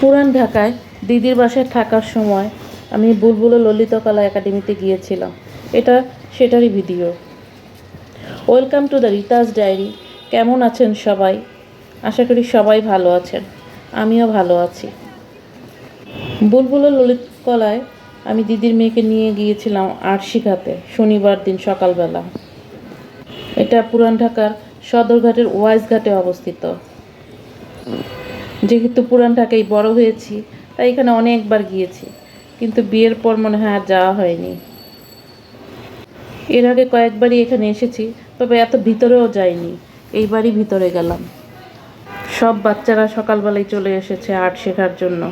পুরান ঢাকায় দিদির বাসায় থাকার সময় আমি বুলবুল ললিতকলা একাডেমিতে গিয়েছিলাম। এটা সেটারই video. Welcome to the Rita's diary. কেমন আছেন সবাই? আশা করি সবাই ভালো আছেন। আমিও ভালো আছি। বুলবুল ললিত কলায় আমি দিদির মেয়েকে নিয়ে গিয়েছিলাম আর্ট শিখাতে শনিবার দিন সকালবেলা। এটা পুরান ঢাকার সদরঘাটের ওয়াইজ ঘাটে অবস্থিত। যেহেতু পুরান ঢাকায় বড় হয়েছি, তাই এখানে অনেকবার গিয়েছি, কিন্তু বিয়ের পর মনে হয় আর যাওয়া হয়নি। এর আগে কয়েকবারই এখানে এসেছি, তবে এত ভিতরেও যাইনি, এইবারই ভিতরে গেলাম। সব বাচ্চারা সকালবেলায় চলে এসেছে আর্ট শেখার জন্য।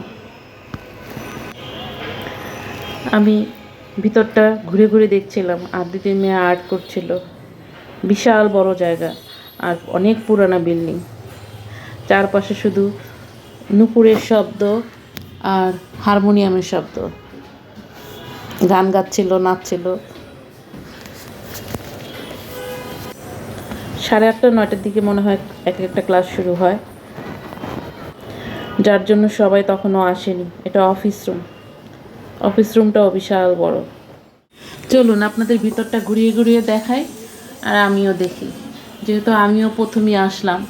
আমি ভিতরটা ঘুরে ঘুরে দেখছিলাম আর দিদির মেয়ে আর্ট করছিল। বিশাল বড় জায়গা, আর অনেক পুরানা বিল্ডিং। চারপাশে শুধু নুপুরের শব্দ আর হারমোনিয়ামের শব্দ। গান গাচ্ছিল, নাচছিল। সাড়ে আটটা, নয়টার দিকে মনে হয় এক একটা ক্লাস শুরু হয়। যার জন্য সবাই তখনও আসেনি। এটা অফিস রুম। অফিস রুমটাও বিশাল বড়। চলুন, আপনাদের ভিতরটা ঘুরিয়ে ঘুরিয়ে দেখাই আর আমিও দেখি। যেহেতু আমিও প্রথমেই আসলাম।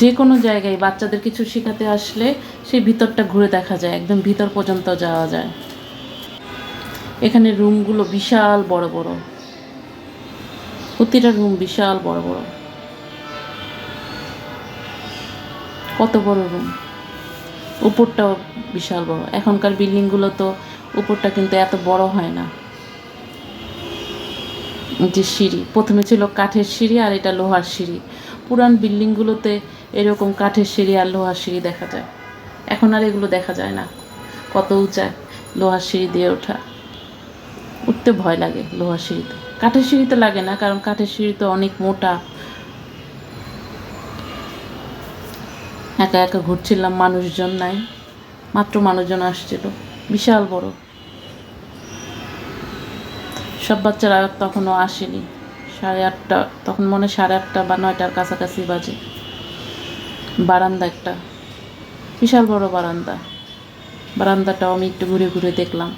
যে কোনো জায়গায় বাচ্চাদের কিছু শেখাতে আসলে সেই ভিতরটা ঘুরে দেখা যায়, একদম ভিতর পর্যন্ত যাওয়া যায়। এখানে রুমগুলো বিশাল বড় বড়। প্রতিটা রুম বিশাল বড় বড়। কত বড় রুম? উপরটাও বিশাল বড়। এখনকার বিল্ডিংগুলো তো উপরটা কিন্তু এত বড় হয় না। যে সিঁড়ি, প্রথমে ছিল কাঠের সিঁড়ি আর এটা লোহার সিঁড়ি। পুরান বিল্ডিংগুলোতে এরকম কাঠের সিঁড়ি আর লোহার সিঁড়ি দেখা যায়। এখন আর এগুলো দেখা যায় না। কত উঁচায় লোহার সিঁড়ি দিয়ে ওঠা। উঠতে ভয় লাগে লোহার সিঁড়িতে। কাঠের সিঁড়িতে লাগে না, কারণ কাঠের সিঁড়ি তো অনেক মোটা। একা একা ঘুরছিলাম মানুষজন নাই, মাত্র মানুষজন আসছিল। বিশাল বড়। সব বাচ্চারা তখনও আসেনি। সাড়ে আটটা, তখন মনে সাড়ে আটটা বা নয়টার কাছাকাছি বাজে। বারান্দা একটা। বিশাল বড় বারান্দা। বারান্দাটাও আমি একটু ঘুরে ঘুরে দেখলাম।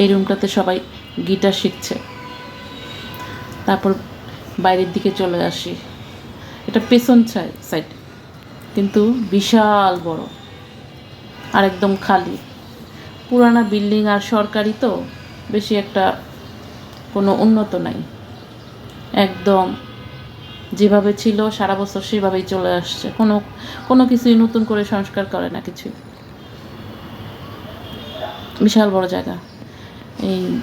এই রুমটাতে সবাই গিটার শিখছে। তারপর বাইরের দিকে চলে আসি। এটা পেছন সাইড, কিন্তু বিশাল বড় আর একদম খালি। পুরানা বিল্ডিং আর সরকারি তো, বেশি একটা কোনো উন্নত নাই। একদম যেভাবে ছিল, সারা বছর সেভাবেই চলে আসছে। কোনো কোনো কিছুই নতুন করে সংস্কার করে না কিছু। বিশাল বড় জায়গা। এই,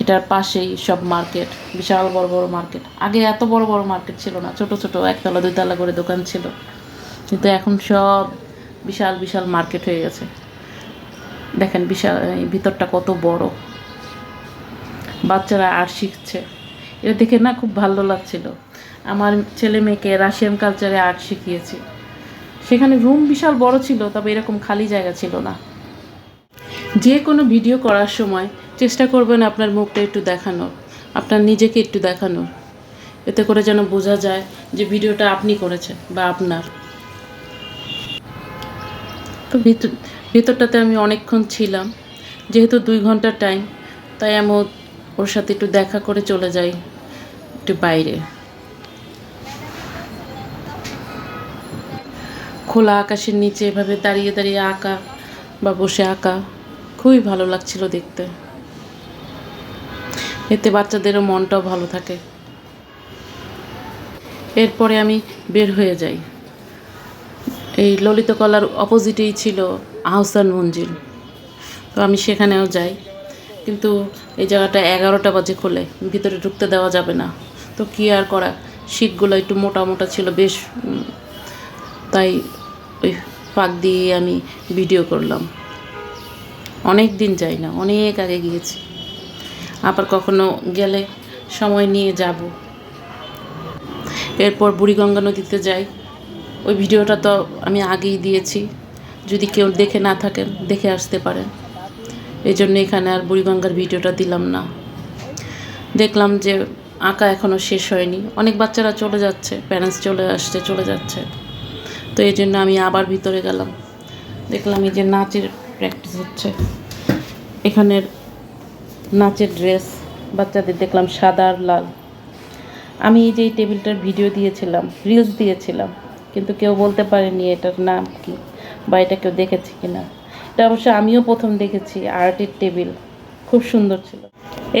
এটার পাশেই সব মার্কেট। বিশাল বড় বড় মার্কেট। আগে এত বড় বড় মার্কেট ছিল না। ছোট ছোট, একতলা, দুইতলা করে দোকান ছিল। কিন্তু এখন সব বিশাল বিশাল মার্কেট হয়ে গেছে। দেখেন বিশাল ভিতরটা কত বড়। বাচ্চারা আর শিখছে। এটা দেখে না খুব ভালো লাগছিল। আমার ছেলে মেয়েকে রাশিয়ান কালচারে আর্ট শিখিয়েছি। সেখানে রুম বিশাল বড় ছিল, তবে এরকম খালি জায়গা ছিল না। যে কোনো ভিডিও করার সময় চেষ্টা করবেন আপনার মুখটা একটু দেখানোর, আপনার নিজেকে একটু দেখানোর। এতে করে যেন বোঝা যায় যে ভিডিওটা আপনি করেছেন বা আপনার। তো ভিতর, ভেতরটাতে আমি অনেকক্ষণ ছিলাম, যেহেতু দুই ঘণ্টার টাইম তাই আমি ওর সাথে একটু দেখা করে চলে যাই একটু বাইরে। খোলা আকাশের নিচে, এভাবে দাঁড়িয়ে দাঁড়িয়ে আঁকা বা বসে আঁকা, খুবই ভালো লাগছিল দেখতে। এতে বাচ্চাদেরও মনটাও ভালো থাকে। এরপরে আমি বের হয়ে যাই। এই ললিত কলার অপোজিটেই ছিল আহসান মঞ্জিল। তো আমি সেখানেও যাই। কিন্তু এই জায়গাটা এগারোটা বাজে খোলে, ভিতরে ঢুকতে দেওয়া যাবে না। তো কী আর করা? শীতগুলো একটু মোটা মোটা ছিল, বেশ তাই ওই ফাঁক দিয়ে আমি ভিডিও করলাম। অনেক দিন যাই না, অনেক আগে গিয়েছি। আবার কখনো গেলে সময় নিয়ে যাব। এরপর বুড়িগঙ্গা নদীতে যাই। ওই ভিডিওটা তো আমি আগেই দিয়েছি। যদি কেউ দেখে না থাকেন, দেখে আসতে পারেন। এই জন্য এখানে আর বুড়িগঙ্গার ভিডিওটা দিলাম না। দেখলাম যে আঁকা এখনও শেষ হয়নি। অনেক বাচ্চারা চলে যাচ্ছে প্যারেন্টস চলে আসছে, চলে যাচ্ছে। তো এই জন্য আমি আবার ভিতরে গেলাম। দেখলাম এই যে নাচের প্র্যাকটিস হচ্ছে। এখানের নাচের ড্রেস বাচ্চাদের দেখলাম সাদা আর লাল। আমি এই যে এই টেবিলটার ভিডিও দিয়েছিলাম রিলস দিয়েছিলাম, কিন্তু কেউ বলতে পারেনি এটার নাম কি বা এটা কেউ দেখেছে কি না এটা অবশ্য আমিও প্রথম দেখেছি আর্টের টেবিল খুব সুন্দর ছিল।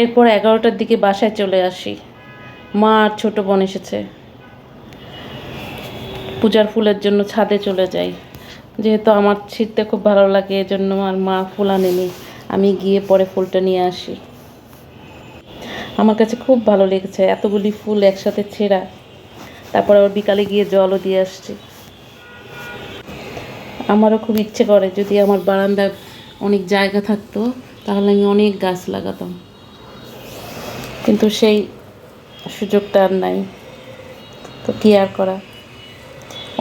এরপর এগারোটার দিকে বাসায় চলে আসি। মা আর ছোটো বোন এসেছে। পূজার ফুলের জন্য ছাদে চলে যাই। যেহেতু আমার ছিঁড়তে খুব ভালো লাগে, এজন্য আমার মা ফুল আনেনি। আমি গিয়ে পরে ফুলটা নিয়ে আসি। আমার কাছে খুব ভালো লেগেছে এতগুলি ফুল একসাথে ছেঁড়া। তারপরে আবার বিকালে গিয়ে জলও দিয়ে আসছি। আমারও খুব ইচ্ছে করে, যদি আমার বারান্দায় অনেক জায়গা থাকতো, তাহলে আমি অনেক গাছ লাগাতাম। কিন্তু সেই সুযোগটা আর নাই। তো কি আর করা?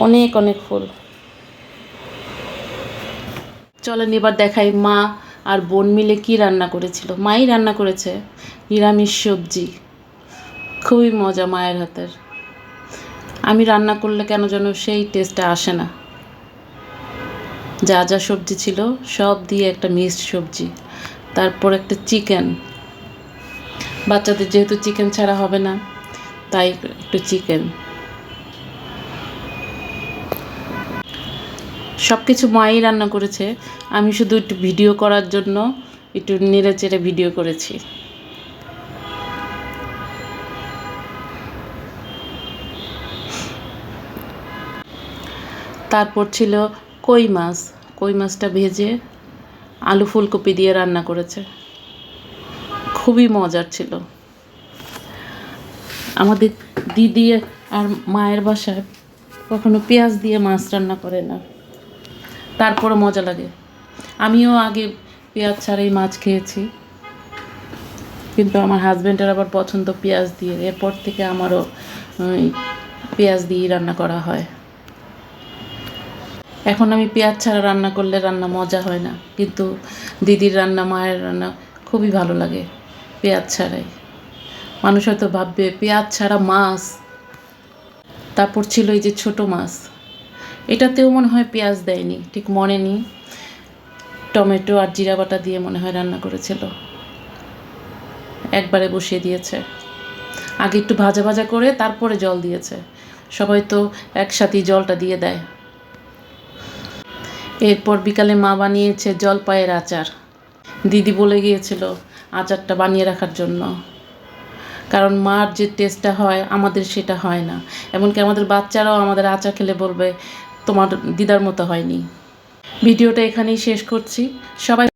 অনেক অনেক ফুল। চলেন এবার দেখাই মা আর বোন মিলে কি রান্না করেছিল। মাই রান্না করেছে নিরামিষ সবজি। খুবই মজা মায়ের হাতের। আমি রান্না করলে কেন যেন সেই টেস্টটা আসে না। যা যা সবজি ছিল, সব দিয়ে একটা মিক্সড সবজি। তারপর একটা চিকেন বাচ্চাদের যেহেতু চিকেন ছাড়া হবে না, তাই একটু চিকেন সব কিছু মাই রান্না করেছে। আমি শুধু একটু ভিডিও করার জন্য একটু নেড়ে চেড়ে ভিডিও করেছি। তারপর ছিল কই মাছ। কই মাছটা ভেজে আলু ফুলকপি দিয়ে রান্না করেছে। খুবই মজার ছিল। আমাদের দিদি আর মায়ের বাসায় কখনো পেঁয়াজ দিয়ে মাছ রান্না করে না। তারপরও মজা লাগে। আমিও আগে পেঁয়াজ ছাড়াই মাছ খেয়েছি। কিন্তু আমার হাজব্যান্ডের আবার পছন্দ পেঁয়াজ দিয়ে। এরপর থেকে আমারও পেঁয়াজ দিয়েই রান্না করা হয়। এখন আমি পেঁয়াজ ছাড়া রান্না করলে রান্না মজা হয় না। কিন্তু দিদির রান্না, মায়ের রান্না খুবই ভালো লাগে পেঁয়াজ ছাড়াই। মানুষ হয়তো ভাববে, পেঁয়াজ ছাড়া মাছ? তারপর ছিল এই যে ছোট মাছ। এটাতেও মনে হয় পেঁয়াজ দেয়নি, ঠিক মনে নেই। টমেটো আর জিরা বাটা দিয়ে মনে হয় রান্না করেছিল। একবারে বসিয়ে দিয়েছে। আগে একটু ভাজা ভাজা করে তারপরে জল দিয়েছে। সবাই তো একসাথেই জলটা দিয়ে দেয়। এরপর বিকালে মা বানিয়েছে জলপাইয়ের আচার। দিদি বলে গিয়েছিল আচারটা বানিয়ে রাখার জন্য। কারণ মার যে টেস্টটা হয়, আমাদের সেটা হয় না। এমনকি আমাদের বাচ্চারাও আমাদের আচার খেলে বলবে তোমার দিদার মতো হয়নি। ভিডিওটা এখানেই শেষ করছি। সবাই